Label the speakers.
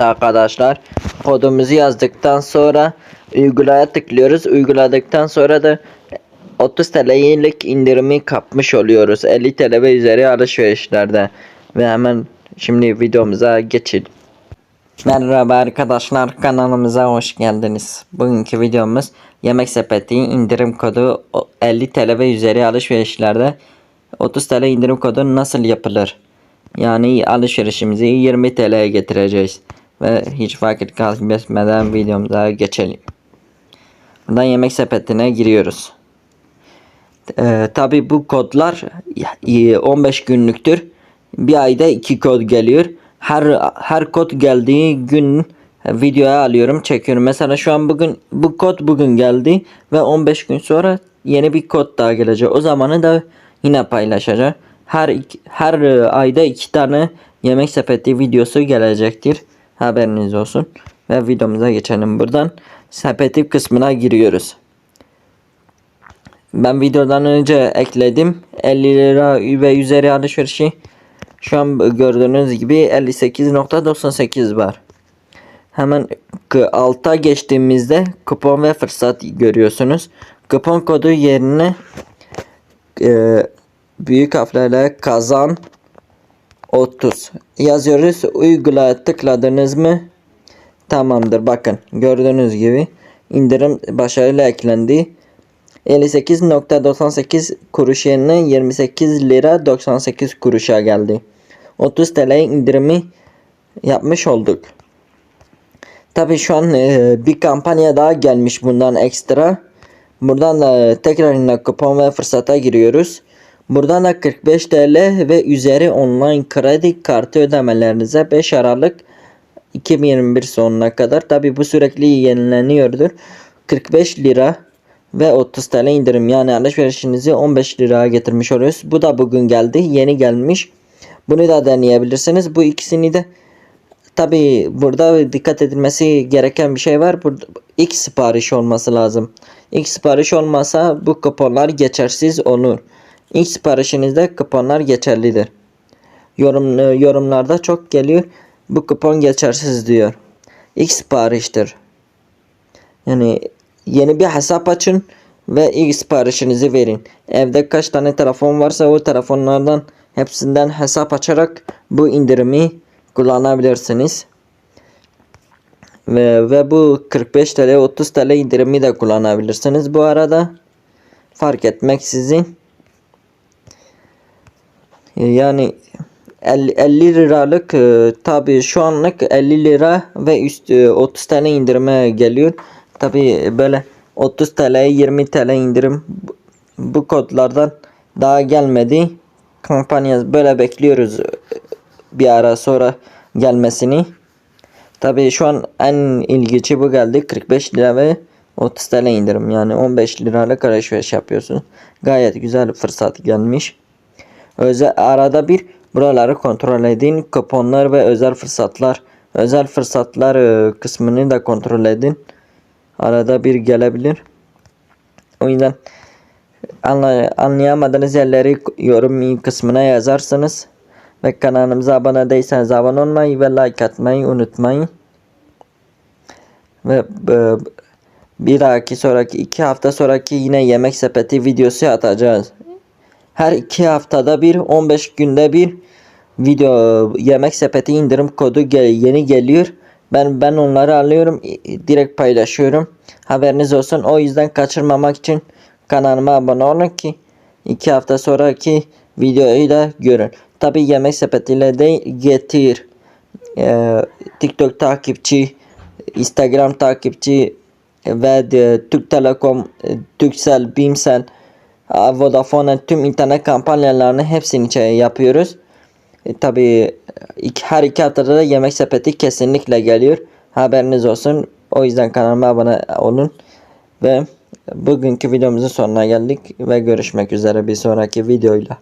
Speaker 1: arkadaşlar. Kodumuzu yazdıktan sonra uygulaya tıklıyoruz. Uyguladıktan sonra da 30 TL'lik indirimi kapmış oluyoruz. 50 TL ve üzeri alışverişlerde. Ve hemen şimdi videomuza geçelim. Merhaba arkadaşlar kanalımıza hoş geldiniz. Bugünkü videomuz Yemek Sepeti indirim kodu o- 50 TL ve üzeri alışverişlerde 30 TL indirim kodu nasıl yapılır? Yani alışverişimizi 20 TL'ye getireceğiz. Ve hiç vakit kaybetmeden videomuza geçelim. Buradan yemek sepetine giriyoruz. Ee, Tabi bu kodlar e, 15 günlüktür. Bir ayda iki kod geliyor. Her her kod geldiği gün videoya alıyorum, çekiyorum. Mesela şu an bugün bu kod bugün geldi ve 15 gün sonra yeni bir kod daha gelecek. O zamanı da yine paylaşacağım. Her her e, ayda iki tane yemek sepeti videosu gelecektir. Haberiniz olsun. Ve videomuza geçelim buradan. Sepeti kısmına giriyoruz. Ben videodan önce ekledim. 50 lira ve üzeri alışverişi. Şu an gördüğünüz gibi 58.98 var. Hemen alta geçtiğimizde kupon ve fırsat görüyorsunuz. Kupon kodu yerine e, büyük harflerle kazan 30 yazıyoruz. Uygula tıkladınız mı? Tamamdır. Bakın gördüğünüz gibi indirim başarıyla eklendi. 58.98 kuruş yerine 28 lira 98 kuruşa geldi. 30 TL indirimi yapmış olduk. Tabi şu an e, bir kampanya daha gelmiş bundan ekstra. Buradan da tekrar yine kupon ve fırsata giriyoruz. Buradan da 45 TL ve üzeri online kredi kartı ödemelerinize 5 Aralık 2021 sonuna kadar tabi bu sürekli yenileniyordur. 45 lira ve 30 TL indirim yani alışverişinizi 15 liraya getirmiş oluyoruz. Bu da bugün geldi. Yeni gelmiş. Bunu da deneyebilirsiniz. Bu ikisini de tabi burada dikkat edilmesi gereken bir şey var. Burada ilk sipariş olması lazım. İlk sipariş olmasa bu kuponlar geçersiz olur. İlk siparişinizde kuponlar geçerlidir. Yorum, e, yorumlarda çok geliyor. Bu kupon geçersiz diyor. İlk sipariştir. Yani yeni bir hesap açın ve ilk siparişinizi verin. Evde kaç tane telefon varsa o telefonlardan hepsinden hesap açarak bu indirimi kullanabilirsiniz. Ve, ve bu 45 TL 30 TL indirimi de kullanabilirsiniz. Bu arada fark etmeksizin yani 50, 50 liralık e, tabi şu anlık 50 lira ve üst e, 30 TL indirime geliyor. Tabi böyle 30 TL 20 TL indirim bu, bu kodlardan daha gelmedi. Kampanya böyle bekliyoruz e, bir ara sonra gelmesini. Tabi şu an en ilginci bu geldi 45 lira ve 30 TL indirim yani 15 liralık alışveriş yapıyorsun. Gayet güzel fırsat gelmiş. Özel arada bir buraları kontrol edin. Kuponlar ve özel fırsatlar. Özel fırsatlar e, kısmını da kontrol edin. Arada bir gelebilir. O yüzden anla, anlayamadığınız yerleri yorum kısmına yazarsınız. Ve kanalımıza abone değilseniz abone olmayı ve like atmayı unutmayın. Ve e, bir dahaki sonraki iki hafta sonraki yine yemek sepeti videosu atacağız. Her iki haftada bir 15 günde bir video yemek sepeti indirim kodu gel yeni geliyor. Ben ben onları alıyorum direkt paylaşıyorum. Haberiniz olsun. O yüzden kaçırmamak için kanalıma abone olun ki iki hafta sonraki videoyu da görün. Tabi yemek sepetiyle de getir. Ee, TikTok takipçi, Instagram takipçi ve de Türk Telekom, e, Turkcell, Bimsel, a, Vodafone tüm internet kampanyalarını hepsini şey yapıyoruz. E, tabii iki, her iki haftada da yemek sepeti kesinlikle geliyor. Haberiniz olsun. O yüzden kanalıma abone olun. Ve bugünkü videomuzun sonuna geldik ve görüşmek üzere bir sonraki videoyla.